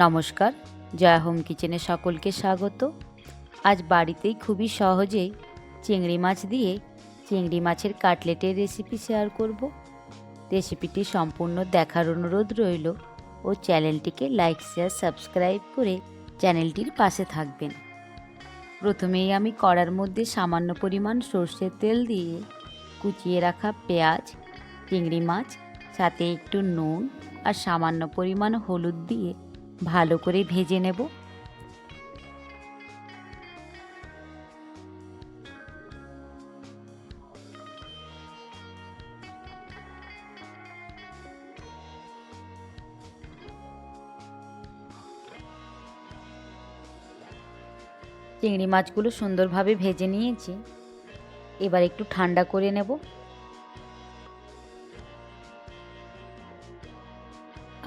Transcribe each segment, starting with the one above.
নমস্কার, জয়া হোম কিচেনে সকলকে স্বাগত। আজ বাড়িতেই খুবই সহজেই চিংড়ি মাছ দিয়ে চিংড়ি মাছের কাটলেটের রেসিপি শেয়ার করব। রেসিপিটি সম্পূর্ণ দেখার অনুরোধ রইল ও চ্যানেলটিকে লাইক, শেয়ার, সাবস্ক্রাইব করে চ্যানেলটির পাশে থাকবেন। প্রথমেই আমি কড়ার মধ্যে সামান্য পরিমাণ সর্ষের তেল দিয়ে কুচিয়ে রাখা পেঁয়াজ, চিংড়ি মাছ, সাথে একটু নুন আর সামান্য পরিমাণ হলুদ দিয়ে ভালো করে ভেজে নেব। চিংড়ি মাছগুলো সুন্দরভাবে ভেজে নিয়েছি। এবার একটু ঠান্ডা করে নেব।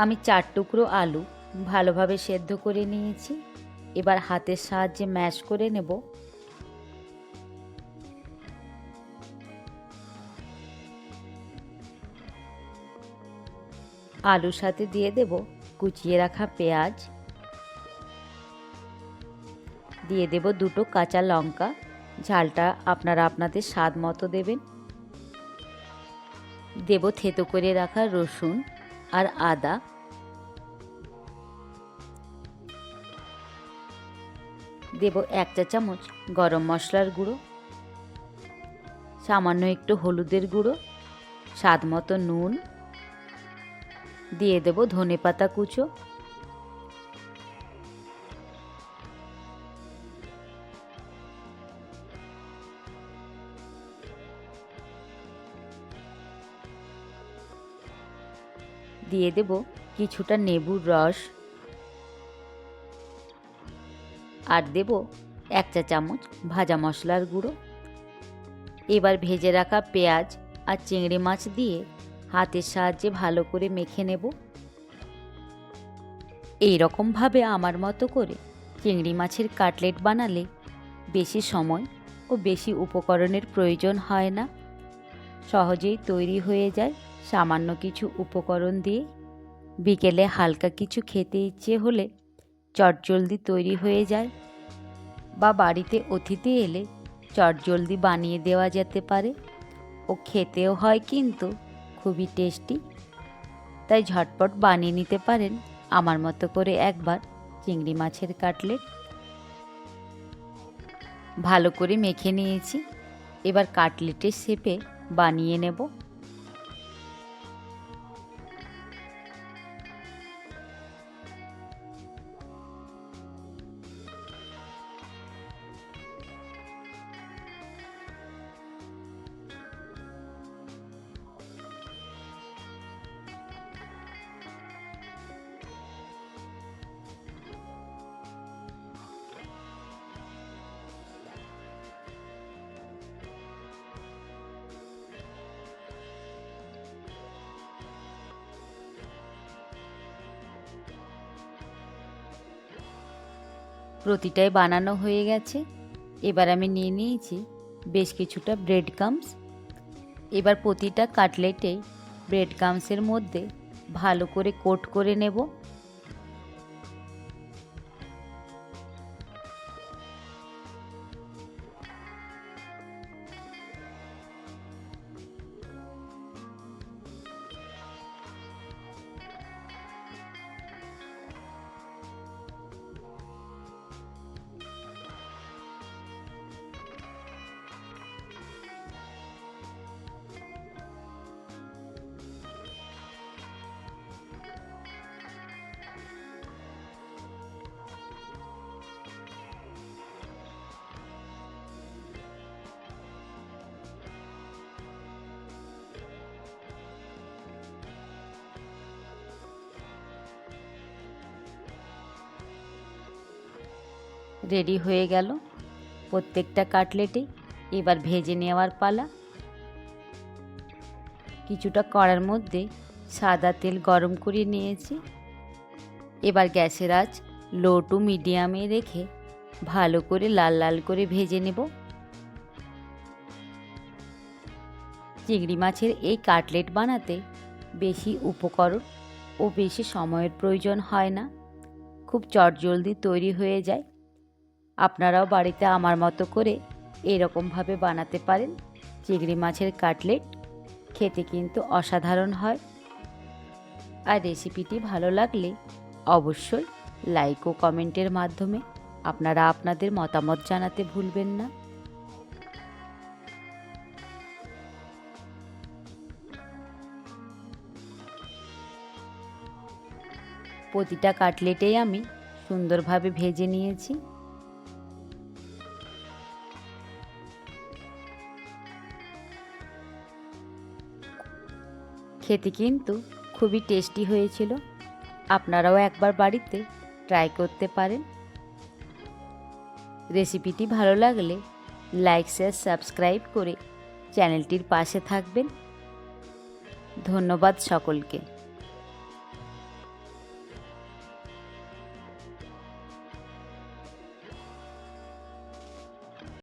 আমি চার টুকরো আলু ভালোভাবে সেদ্ধ করে নিয়েছি। এবার হাতের সাহায্যে ম্যাশ করে নেব। আলুর সাথে দিয়ে দেব কুচিয়ে রাখা পেঁয়াজ। দিয়ে দেব দুটো কাঁচা লঙ্কা। ঝালটা আপনারা আপনাদের স্বাদ মতো দেবেন। দেব থেতো করে রাখা রসুন আর আদা। দেব এক চা চামচ গরম মশলার গুঁড়ো, সামান্য একটু হলুদের গুঁড়ো, স্বাদ মতো নুন, দিয়ে দেব ধনে পাতা কুচো। দিয়ে দেব কিছুটা নেবুর রস আর দেব এক চা চামচ ভাজা মশলার গুঁড়ো। এবার ভেজে রাখা পেঁয়াজ আর চিংড়ি মাছ দিয়ে হাতের সাহায্যে ভালো করে মেখে নেব। এই রকমভাবে আমার মতো করে চিংড়ি মাছের কাটলেট বানালে বেশি সময় ও বেশি উপকরণের প্রয়োজন হয় না। সহজেই তৈরি হয়ে যায় সামান্য কিছু উপকরণ দিয়ে। বিকেলে হালকা কিছু খেতে ইচ্ছে হলে চটজলদি তৈরি হয়ে যায় বা বাড়িতে অতিথি এলে চটজলদি বানিয়ে দেওয়া যেতে পারে। ও খেতেও হয় কিন্তু খুবই টেস্টি। তাই ঝটপট বানিয়ে নিতে পারেন আমার মতো করে একবার চিংড়ি মাছের কাটলেট। ভালো করে মেখে নিয়েছি। এবার কাটলেটের শেপে বানিয়ে নেব। প্রতিটাই বানানো হয়ে গেছে। এবার আমি নিয়ে নিয়েছি বেশ কিছুটা ব্রেড কামস এবার প্রতিটা কাটলেটে ব্রেড কামসের মধ্যে ভালো করে কোট করে নেব। রেডি হয়ে গেল প্রত্যেকটা কাটলেটে। এবার ভেজে নেওয়ার পালা। কিছুটা কড়ার মধ্যে সাদা তেল গরম করে নিয়েছি। এবার গ্যাসের আঁচ লো টু মিডিয়ামে রেখে ভালো করে লাল লাল করে ভেজে নেব। চিংড়ি মাছের এই কাটলেট বানাতে বেশি উপকরণ ও বেশি সময়ের প্রয়োজন হয় না। খুব চটজলদি তৈরি হয়ে যায়। আপনারাও বাড়িতে আমার মতো করে এরকমভাবে বানাতে পারেন। চিংড়ি মাছের কাটলেট খেতে কিন্তু অসাধারণ হয়। আর রেসিপিটি ভালো লাগলে অবশ্যই লাইক ও কমেন্টের মাধ্যমে আপনারা আপনাদের মতামত জানাতে ভুলবেন না। প্রতিটা কাটলেটেই আমি সুন্দরভাবে ভেজে নিয়েছি। খেতে কিন্তু খুবই টেস্টি হয়েছিল। আপনারাও একবার বাড়িতে ট্রাই করতে পারেন। রেসিপিটি ভালো লাগলে লাইক শেয়ার সাবস্ক্রাইব করে চ্যানেলটির পাশে থাকবেন। ধন্যবাদ সকলকে।